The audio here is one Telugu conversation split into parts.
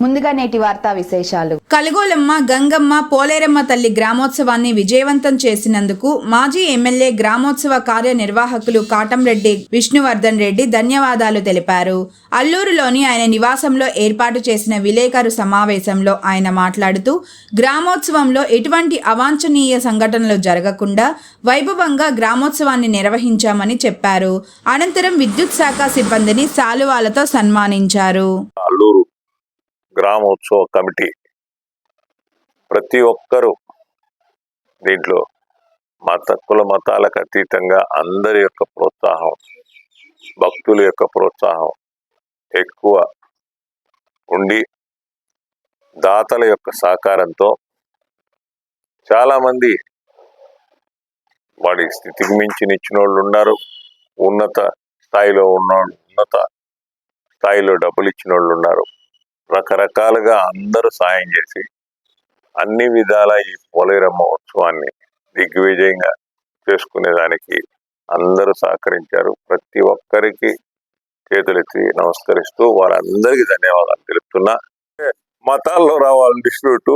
ముందుగా నేటి వార్తా విశేషాలు. కలుగోలమ్మ గంగమ్మ పోలేరమ్మ తల్లి గ్రామోత్సవాన్ని విజయవంతం చేసినందుకు మాజీ ఎమ్మెల్యే గ్రామోత్సవ కార్యనిర్వాహకులు కాటంరెడ్డి విష్ణువర్ధన్ రెడ్డి ధన్యవాదాలు తెలిపారు. అల్లూరులోని ఆయన నివాసంలో ఏర్పాటు చేసిన విలేకరు సమావేశంలో ఆయన మాట్లాడుతూ గ్రామోత్సవంలో ఎటువంటి అవాంఛనీయ సంఘటనలు జరగకుండా వైభవంగా గ్రామోత్సవాన్ని నిర్వహించామని చెప్పారు. అనంతరం విద్యుత్ శాఖ సిబ్బందిని శాలువాలతో సన్మానించారు. గ్రామోత్సవ కమిటీ. ప్రతి ఒక్కరూ దీంట్లో మత కుల మతాలకు అతీతంగా అందరి యొక్క ప్రోత్సాహం భక్తుల యొక్క ప్రోత్సాహం ఎక్కువ ఉండి దాతల యొక్క సహకారంతో చాలామంది వాడి స్థితికి మించి ఇచ్చిన వాళ్ళు ఉన్నారు. ఉన్నత స్థాయిలో ఉన్న ఉన్నత స్థాయిలో డబ్బులు ఇచ్చిన వాళ్ళు ఉన్నారు. రకరకాలుగా అందరూ సాయం చేసి అన్ని విధాల ఈ పోలేరమ్మ ఉత్సవాన్ని దిగ్విజయంగా చేసుకునేదానికి అందరూ సహకరించారు. ప్రతి ఒక్కరికి చేతులెత్తి నమస్కరిస్తూ వారందరికీ ధన్యవాదాలు తెలుపుతున్నా. మతాల్లో రావాలి డిస్ప్యూట్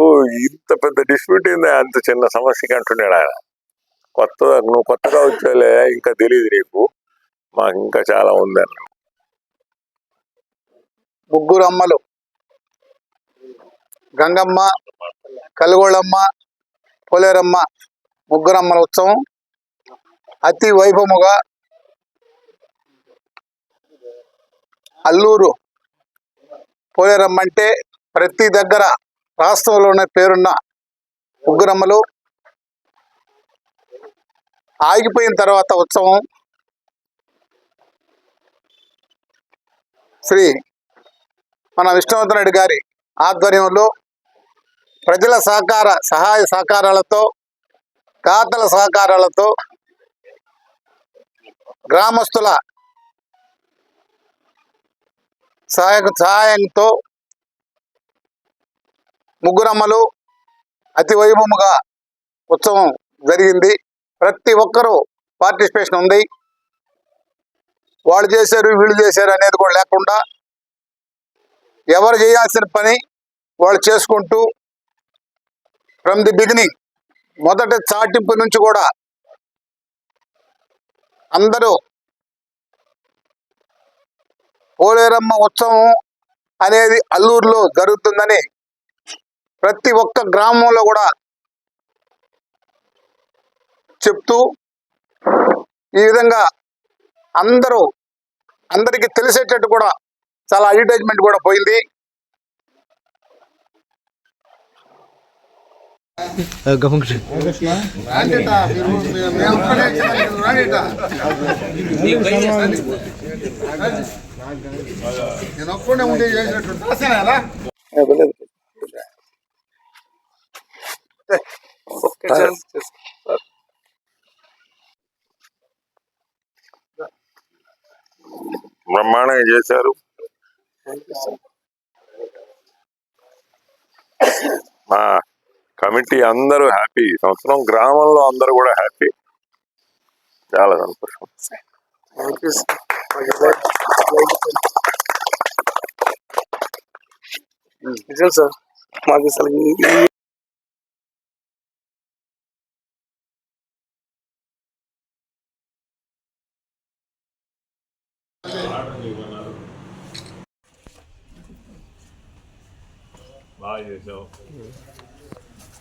ఇంత పెద్ద డిస్ప్యూట్ ఏంది? అంత చిన్న సమస్యకి అంటున్నాడు ఆయన. కొత్త నువ్వు కొత్తగా వచ్చాలే ఇంకా తెలియదు నీకు. మాకు ఇంకా చాలా ఉందని ముగ్గురు అమ్మలు. గంగమ్మ కలుగోళమ్మ పోలేరమ్మ ముగ్గురమ్మల ఉత్సవం. అతి వైభవముగా అల్లూరు పోలేరమ్మ అంటే ప్రతి దగ్గర రాష్ట్రంలోనే పేరున్న ముగ్గురమ్మలు. ఆగిపోయిన తర్వాత ఉత్సవం శ్రీ మన విష్ణువర్ధన్ రెడ్డి గారి ఆధ్వర్యంలో ప్రజల సహకార సహాయ సహకారాలతో దాతల సహకారాలతో గ్రామస్తుల సహాయ సహాయంతో ముగ్గురమ్మలు అతి వైభవముగా ఉత్సవం జరిగింది. ప్రతి ఒక్కరూ పార్టిసిపేషన్ ఉంది. వాళ్ళు చేశారు వీళ్ళు చేశారు అనేది కూడా లేకుండా ఎవరు చేయాల్సిన పని వాళ్ళు చేసుకుంటూ ఫ్రమ్ ది బిగినింగ్. మొదటి చాటింపు నుంచి కూడా అందరూ పోలేరమ్మ ఉత్సవం అనేది అల్లూరులో జరుగుతుందని ప్రతి ఒక్క గ్రామంలో కూడా చెప్తూ ఈ విధంగా అందరూ అందరికీ తెలిసేటట్టు కూడా చాలా అడ్వర్టైజ్మెంట్ కూడా పోయింది. నేను ఒక్కడే ఉండి చేసినట్టు బ్రహ్మాండంగా చేశారు. మా కమిటీ అందరూ హ్యాపీ. ఈ సంవత్సరం గ్రామంలో అందరూ కూడా హ్యాపీ. చాలా సంతోషం. నిజం సార్ మాకు అసలు బాగా చేసావు నేను ఆవేశంగా అరిచే కూడా